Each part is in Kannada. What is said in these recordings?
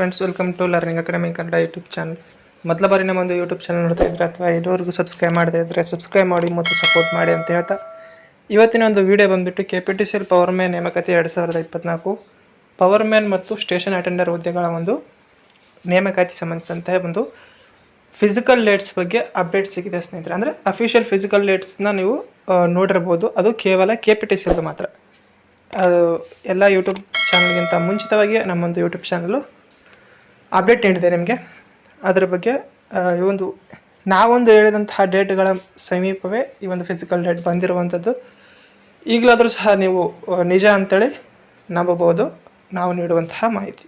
Friends welcome to learning academy Kannada YouTube channel ಮೊದಲ ಬಾರಿ ನಮ್ಮ ಒಂದು ಯೂಟ್ಯೂಬ್ ಚಾನಲ್ ನೋಡ್ತಾ ಇದ್ರೆ ಅಥವಾ ಇದುವರೆಗೂ ಸಬ್ಸ್ಕ್ರೈಬ್ ಮಾಡದೇ ಇದ್ದರೆ ಸಬ್ಸ್ಕ್ರೈಬ್ ಮಾಡಿ, ಮತ್ತು ಸಪೋರ್ಟ್ ಮಾಡಿ ಅಂತ ಹೇಳ್ತಾ, ಇವತ್ತಿನ ಒಂದು ವಿಡಿಯೋ ಬಂದುಬಿಟ್ಟು K P T C L power man ನೇಮಕಾತಿ ಎರಡು ಸಾವಿರದ ಇಪ್ಪತ್ನಾಲ್ಕು. ಪವರ್ ಮ್ಯಾನ್ ಮತ್ತು ಸ್ಟೇಷನ್ ಅಟೆಂಡರ್ ಹುದ್ದೆಗಳ ಒಂದು ನೇಮಕಾತಿ ಸಂಬಂಧಿಸಿದಂತಹ ಒಂದು ಫಿಸಿಕಲ್ ಡೇಟ್ಸ್ ಬಗ್ಗೆ ಅಪ್ಡೇಟ್ ಸಿಗಿದೆ ಸ್ನೇಹಿತರೆ. ಅಂದರೆ ಅಫಿಷಿಯಲ್ ಫಿಸಿಕಲ್ ಡೇಟ್ಸ್ನ ನೀವು ನೋಡಿರ್ಬೋದು. ಅದು ಕೇವಲ ಕೆ ಪಿ ಟಿ ಸಿ ಎಲ್ದು ಮಾತ್ರ. ಅದು ಎಲ್ಲ ಯೂಟ್ಯೂಬ್ ಚಾನಲ್ಗಿಂತ ಮುಂಚಿತವಾಗಿ ನಮ್ಮೊಂದು ಯೂಟ್ಯೂಬ್ ಚಾನಲು ಅಪ್ಡೇಟ್ ನೀಡಿದೆ ನಿಮಗೆ. ಅದರ ಬಗ್ಗೆ ಈ ಒಂದು, ನಾವೊಂದು ಹೇಳಿದಂತಹ ಡೇಟ್ಗಳ ಸಮೀಪವೇ ಈ ಒಂದು ಫಿಸಿಕಲ್ ಡೇಟ್ ಬಂದಿರುವಂಥದ್ದು. ಈಗಲಾದರೂ ಸಹ ನೀವು ನಿಜ ಅಂತೇಳಿ ನಂಬಬಹುದು. ನಾವು ನೀಡುವಂತಹ ಮಾಹಿತಿ.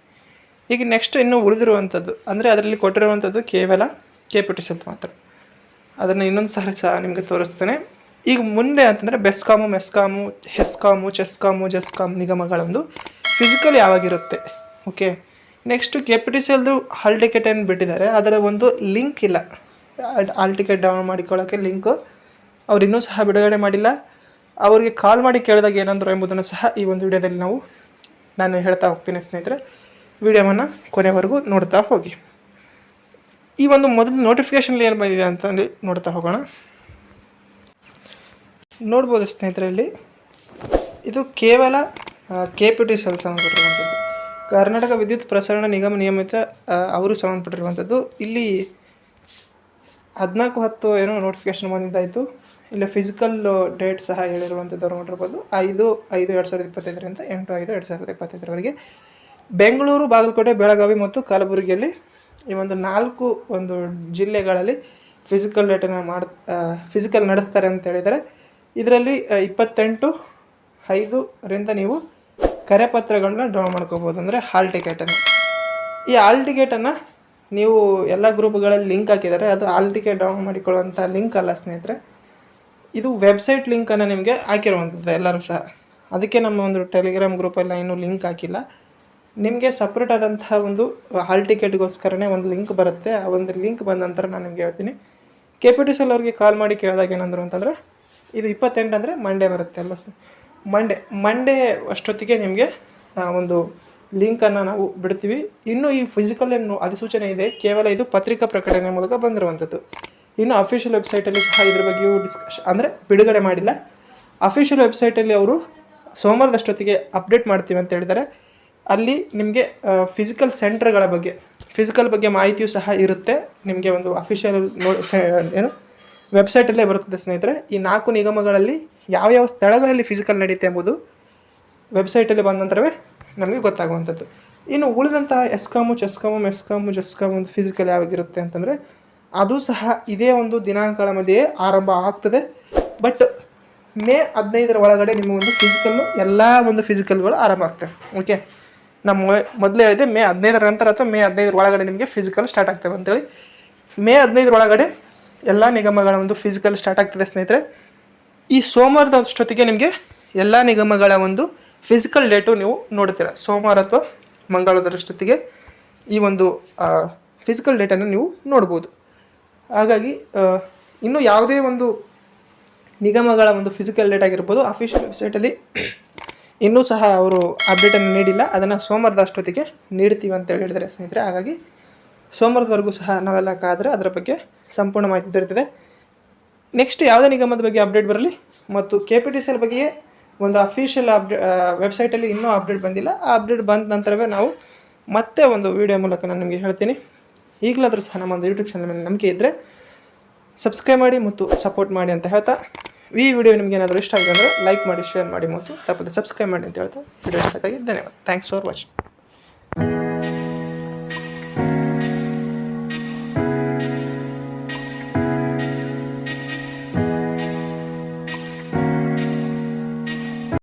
ಈಗ ನೆಕ್ಸ್ಟ್ ಇನ್ನೂ ಉಳಿದಿರುವಂಥದ್ದು, ಅಂದರೆ ಅದರಲ್ಲಿ ಕೊಟ್ಟಿರುವಂಥದ್ದು ಕೇವಲ ಕೆ ಪಿ ಟಿ ಸೆಲ್ ಮಾತ್ರ. ಅದನ್ನು ಇನ್ನೊಂದು ಸಹ ಸಹ ನಿಮಗೆ ತೋರಿಸ್ತೇನೆ. ಈಗ ಮುಂದೆ ಅಂತಂದರೆ ಬೆಸ್ಕಾಮು ಮೆಸ್ಕಾಮು ಹೆಸ್ಕಾಮು ಚೆಸ್ಕಾಮು ಜೆಸ್ಕಾಮ್ ನಿಗಮಗಳೊಂದು physical ಯಾವಾಗಿರುತ್ತೆ? Okay next K P T C ಎಲ್ಲರೂ ಹಾಲ್ ಟಿಕೆಟ್ ಏನು ಬಿಟ್ಟಿದ್ದಾರೆ. ಅದರ ಒಂದು ಲಿಂಕ್ ಇಲ್ಲ. ಹಾಲ್ ಟಿಕೆಟ್ ಡೌನ್ಲೋಡ್ ಮಾಡಿಕೊಳ್ಳೋಕ್ಕೆ ಲಿಂಕು ಅವ್ರು ಇನ್ನೂ ಸಹ ಬಿಡುಗಡೆ ಮಾಡಿಲ್ಲ. ಅವರಿಗೆ ಕಾಲ್ ಮಾಡಿ ಕೇಳಿದಾಗ ಏನಂದ್ರು ಎಂಬುದನ್ನು ಸಹ ಈ ಒಂದು ವಿಡಿಯೋದಲ್ಲಿ ನಾವು ನಾನು ಹೇಳ್ತಾ ಹೋಗ್ತೀನಿ ಸ್ನೇಹಿತರೆ. ವಿಡಿಯೋವನ್ನು ಕೊನೆವರೆಗೂ ನೋಡ್ತಾ ಹೋಗಿ. ಈ ಒಂದು ಮೊದಲು ನೋಟಿಫಿಕೇಷನ್ಲಿ ಏನು ಬಂದಿದೆ ಅಂತ ನೋಡ್ತಾ ಹೋಗೋಣ. ನೋಡ್ಬೋದು ಸ್ನೇಹಿತರೆ ಇಲ್ಲಿ. ಇದು ಕೇವಲ K P T C L ಸಂಬಂಧಪಟ್ಟಿರುವಂಥದ್ದು Karnataka Vidyut Prasarana ನಿಗಮ ನಿಯಮಿತ ಅವರು ಸಂಬಂಧಪಟ್ಟಿರುವಂಥದ್ದು. ಇಲ್ಲಿ ಹದಿನಾಲ್ಕು ಹತ್ತು ಏನೋ ನೋಟಿಫಿಕೇಶನ್ ಬಂದಿದ್ದಾಯಿತು. ಇಲ್ಲ ಫಿಸಿಕಲ್ ಡೇಟ್ ಸಹ ಹೇಳಿರುವಂಥದ್ದು ಅವ್ರು ನೋಡಿರ್ಬೋದು ಐದು ಐದು ಎರಡು ಸಾವಿರದ ಇಪ್ಪತ್ತೈದರಿಂದ ಎಂಟು, ಐದು ಎರಡು ಸಾವಿರದ ಇಪ್ಪತ್ತೈದರವರೆಗೆ ಬೆಂಗಳೂರು, ಬಾಗಲಕೋಟೆ, ಬೆಳಗಾವಿ ಮತ್ತು ಕಲಬುರಗಿಯಲ್ಲಿ ಈ ಒಂದು ನಾಲ್ಕು ಒಂದು ಜಿಲ್ಲೆಗಳಲ್ಲಿ ಫಿಸಿಕಲ್ ಡೇಟನ್ನು ಮಾಡ್ ಫಿಸಿಕಲ್ ನಡೆಸ್ತಾರೆ ಅಂತ ಹೇಳಿದರೆ ಇದರಲ್ಲಿ ಇಪ್ಪತ್ತೆಂಟು ಐದರಿಂದ ನೀವು ಕರೆಪತ್ರಗಳನ್ನ ಡ್ರಾ ಮಾಡ್ಕೋಬೋದು ಅಂದರೆ ಹಾಲ್ ಟಿಕೆಟನ್ನು ಈ ಹಾಲ್ ಟಿಕೆಟನ್ನು ನೀವು ಎಲ್ಲ ಗ್ರೂಪ್ಗಳಲ್ಲಿ ಲಿಂಕ್ ಹಾಕಿದ್ದಾರೆ ಅದು ಹಾಲ್ ಟಿಕೆಟ್ ಡೌನ್ ಮಾಡಿಕೊಳ್ಳುವಂಥ ಲಿಂಕ್ ಅಲ್ಲ ಸ್ನೇಹಿತರೆ. ಇದು ವೆಬ್ಸೈಟ್ ಲಿಂಕನ್ನು ನಿಮಗೆ ಹಾಕಿರುವಂಥದ್ದು ಎಲ್ಲರೂ ಸಹ. ಅದಕ್ಕೆ ನಮ್ಮ ಒಂದು ಟೆಲಿಗ್ರಾಮ್ ಗ್ರೂಪಲ್ಲಿ ಇನ್ನೂ ಲಿಂಕ್ ಹಾಕಿಲ್ಲ. ನಿಮಗೆ ಸಪ್ರೇಟ್ ಆದಂತಹ ಒಂದು ಹಾಲ್ ಟಿಕೆಟ್ಗೋಸ್ಕರನೇ ಒಂದು ಲಿಂಕ್ ಬರುತ್ತೆ. ಆ ಒಂದು ಲಿಂಕ್ ಬಂದ ನಂತರ ನಾನು ನಿಮ್ಗೆ ಹೇಳ್ತೀನಿ. ಕೆ ಪಿ ಟಿ ಸಿ ಅವ್ರಿಗೆ ಕಾಲ್ ಮಾಡಿ ಕೇಳಿದಾಗ ಏನಂದ್ರು ಅಂತಂದರೆ, ಇದು ಇಪ್ಪತ್ತೆಂಟು ಅಂದರೆ ಮಂಡೇ ಬರುತ್ತೆ ಅಲ್ವಾ ಸರ್ ಮಂಡೇ ಮಂಡೇ ಅಷ್ಟೊತ್ತಿಗೆ ನಿಮಗೆ ಒಂದು ಲಿಂಕನ್ನು ನಾವು ಬಿಡ್ತೀವಿ. ಇನ್ನು ಈ ಫಿಸಿಕಲ್ ಏನು ಅಧಿಸೂಚನೆ ಇದೆ, ಕೇವಲ ಇದು ಪತ್ರಿಕಾ ಪ್ರಕಟಣೆ ಮೂಲಕ ಬಂದಿರುವಂಥದ್ದು ಇನ್ನು ಅಫಿಷಿಯಲ್ ವೆಬ್ಸೈಟಲ್ಲಿ ಸಹ ಇದ್ರ ಬಗ್ಗೆಯೂ ಡಿಸ್ಕಶ್ ಅಂದರೆ ಬಿಡುಗಡೆ ಮಾಡಿಲ್ಲ. ಅಫಿಷಿಯಲ್ ವೆಬ್ಸೈಟಲ್ಲಿ ಅವರು ಸೋಮವಾರದಷ್ಟೊತ್ತಿಗೆ ಅಪ್ಡೇಟ್ ಮಾಡ್ತೀವಿ ಅಂತ ಹೇಳಿದ್ದಾರೆ. ಅಲ್ಲಿ ನಿಮಗೆ ಫಿಸಿಕಲ್ ಸೆಂಟರ್ಗಳ ಬಗ್ಗೆ ಫಿಸಿಕಲ್ ಬಗ್ಗೆ ಮಾಹಿತಿಯೂ ಸಹ ಇರುತ್ತೆ. ನಿಮಗೆ ಒಂದು ಅಫಿಷಿಯಲ್ ಏನು ವೆಬ್ಸೈಟಲ್ಲೇ ಬರುತ್ತದೆ ಸ್ನೇಹಿತರೆ, ಈ ನಾಲ್ಕು ನಿಗಮಗಳಲ್ಲಿ ಯಾವ್ಯಾವ ಸ್ಥಳಗಳಲ್ಲಿ ಫಿಸಿಕಲ್ ನಡೆಯುತ್ತೆ ಎಂಬುದು ವೆಬ್ಸೈಟಲ್ಲಿ ಬಂದ ನಂತರವೇ ನಮಗೆ ಗೊತ್ತಾಗುವಂಥದ್ದು. ಇನ್ನು ಉಳಿದಂತಹ ಎಸ್ಕಾಮು, ಚೆಸ್ಕಾಮು, ಮೆಸ್ಕಾಮು, ಜಸ್ಕಾಮು ಒಂದು ಫಿಸಿಕಲ್ ಯಾವಾಗಿರುತ್ತೆ ಅಂತಂದರೆ, ಅದು ಸಹ ಇದೇ ಒಂದು ದಿನಾಂಕಗಳ ಮಧ್ಯೆಯೇ ಆರಂಭ ಆಗ್ತದೆ. ಬಟ್ ಮೇ ಹದಿನೈದರ ಒಳಗಡೆ ನಿಮ್ಮ ಒಂದು ಫಿಸಿಕಲ್ಲು ಎಲ್ಲ ಒಂದು ಫಿಸಿಕಲ್ಗಳು ಆರಂಭ ಆಗ್ತವೆ. ಓಕೆ ನಮ್ಮ ಮೊದಲೇ ಹೇಳಿದೆ ಮೇ ಹದಿನೈದರ ನಂತರ ಅಥವಾ ಮೇ ಹದಿನೈದರ ಒಳಗಡೆ ನಿಮಗೆ ಫಿಸಿಕಲ್ ಸ್ಟಾರ್ಟ್ ಆಗ್ತವೆ ಅಂತೇಳಿ. ಮೇ ಹದಿನೈದರ ಒಳಗಡೆ ಎಲ್ಲ ನಿಗಮಗಳ ಒಂದು ಫಿಸಿಕಲ್ ಸ್ಟಾರ್ಟ್ ಆಗ್ತದೆ ಸ್ನೇಹಿತರೆ. ಈ ಸೋಮವಾರದ ಅಷ್ಟೊತ್ತಿಗೆ ನಿಮಗೆ ಎಲ್ಲ ನಿಗಮಗಳ ಒಂದು ಫಿಸಿಕಲ್ ಡೇಟು ನೀವು ನೋಡ್ತೀರ. ಸೋಮವಾರ ಅಥವಾ ಮಂಗಳವಾರದಷ್ಟೊತ್ತಿಗೆ ಈ ಒಂದು ಫಿಸಿಕಲ್ ಡೇಟನ್ನು ನೀವು ನೋಡ್ಬೋದು. ಹಾಗಾಗಿ ಇನ್ನು ಯಾವುದೇ ಒಂದು ನಿಗಮಗಳ ಒಂದು ಫಿಸಿಕಲ್ ಡೇಟ್ ಆಗಿರ್ಬೋದು ಅಫಿಷಿಯಲ್ ವೆಬ್ಸೈಟಲ್ಲಿ ಇನ್ನೂ ಸಹ ಅವರು ಅಪ್ಡೇಟನ್ನು ನೀಡಿಲ್ಲ. ಅದನ್ನು ಸೋಮವಾರದ ಅಷ್ಟೊತ್ತಿಗೆ ನೀಡ್ತೀವಿ ಅಂತ ಹೇಳಿದರೆ ಸ್ನೇಹಿತರೆ. ಹಾಗಾಗಿ ಸೋಮವಾರದವರೆಗೂ ಸಹ ನಾವೆಲ್ಲ ಕಾದರೆ ಅದರ ಬಗ್ಗೆ ಸಂಪೂರ್ಣ ಮಾಹಿತಿ ದೊರೆತಿದೆ. ನೆಕ್ಸ್ಟ್ ಯಾವುದೇ ನಿಗಮದ ಬಗ್ಗೆ ಅಪ್ಡೇಟ್ ಬರಲಿ ಮತ್ತು K P T C L ಬಗ್ಗೆ ಒಂದು ಅಫಿಷಿಯಲ್ ಅಪ್ಡೇ ವೆಬ್ಸೈಟಲ್ಲಿ ಇನ್ನೂ ಅಪ್ಡೇಟ್ ಬಂದಿಲ್ಲ. ಆ ಅಪ್ಡೇಟ್ ಬಂದ ನಂತರವೇ ನಾವು ಮತ್ತೆ ಒಂದು ವಿಡಿಯೋ ಮೂಲಕ ನಾನು ನಿಮಗೆ ಹೇಳ್ತೀನಿ. ಈಗಲಾದರೂ ಸಹ ನಮ್ಮ ಒಂದು ಯೂಟ್ಯೂಬ್ ಚಾನಲ್ ಮೇಲೆ ನಂಬಿಕೆ ಇದ್ದರೆ ಸಬ್ಸ್ಕ್ರೈಬ್ ಮಾಡಿ ಮತ್ತು ಸಪೋರ್ಟ್ ಮಾಡಿ ಅಂತ ಹೇಳ್ತಾ, ಈ ವಿಡಿಯೋ ನಿಮಗೆ ಏನಾದರೂ ಇಷ್ಟ ಆಗಿದೆ ಅಂದರೆ ಲೈಕ್ ಮಾಡಿ ಶೇರ್ ಮಾಡಿ ಮತ್ತು ತಪ್ಪದೆ ಸಬ್ಸ್ಕ್ರೈಬ್ ಮಾಡಿ ಅಂತ ಹೇಳ್ತಾ ವಿಡಿಯೋ ಇಷ್ಟಕ್ಕಾಗಿ ಧನ್ಯವಾದ. Thanks for watching